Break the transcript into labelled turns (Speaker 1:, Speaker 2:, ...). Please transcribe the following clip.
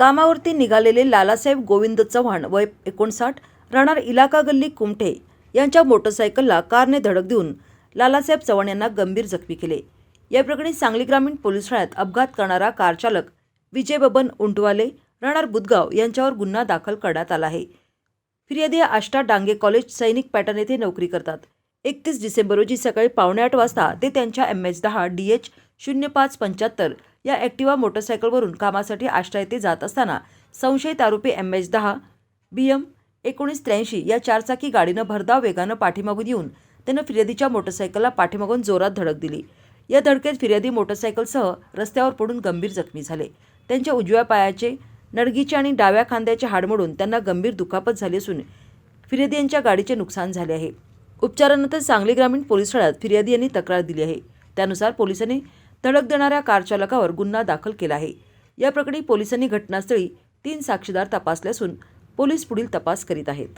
Speaker 1: कामावरती निघालेले लालासाहेब गोविंद चव्हाण वय एकोणसाठ राहणार इलाका गल्ली कुमठे यांच्या मोटरसायकलला कारने धडक देऊन लालासाहेब चव्हाण यांना गंभीर जखमी केले. या प्रकरणी सांगली ग्रामीण पोलीस ठाण्यात अपघात करणारा कारचालक विजय बबन उंटवाले राहणार बुदगाव यांच्यावर गुन्हा दाखल करण्यात आला आहे. फिर्यादी आष्टा डांगे कॉलेज सैनिक पॅटर्न येथे नोकरी करतात. एकतीस डिसेंबर रोजी सकाळी पावणे आठ वाजता ते त्यांच्या एम एच दहा डी एच शून्य पाच पंच्याहत्तर या ॲक्टिवा मोटरसायकलवरून कामासाठी आष्टा येथे जात असताना संशयित आरोपी एम एच दहा बी एम एकोणीस त्र्याऐंशी या चारचाकी गाडीनं भरधाव वेगानं पाठीमागून येऊन त्यानं फिर्यादीच्या मोटरसायकलला पाठीमागून जोरात धडक दिली. या धडकेत फिर्यादी मोटरसायकलसह रस्त्यावर पडून गंभीर जखमी झाले. त्यांच्या उजव्या पायाचे नडगीचे आणि डाव्या खांद्याचे हाड मोडून त्यांना गंभीर दुखापत झाली असून फिर्यादी यांच्या गाडीचे नुकसान झाले आहे. उपचारानंतर सांगली ग्रामीण पोलीस ठाण्यात फिर्यादी यांनी तक्रार दिली आहे. त्यानुसार पोलिसांनी धडक देणाऱ्या कारचालकावर गुन्हा दाखल केला आहे. या प्रकरणी पोलिसांनी घटनास्थळी तीन साक्षीदार तपासले असून पोलीस पुढील तपास करीत आहेत.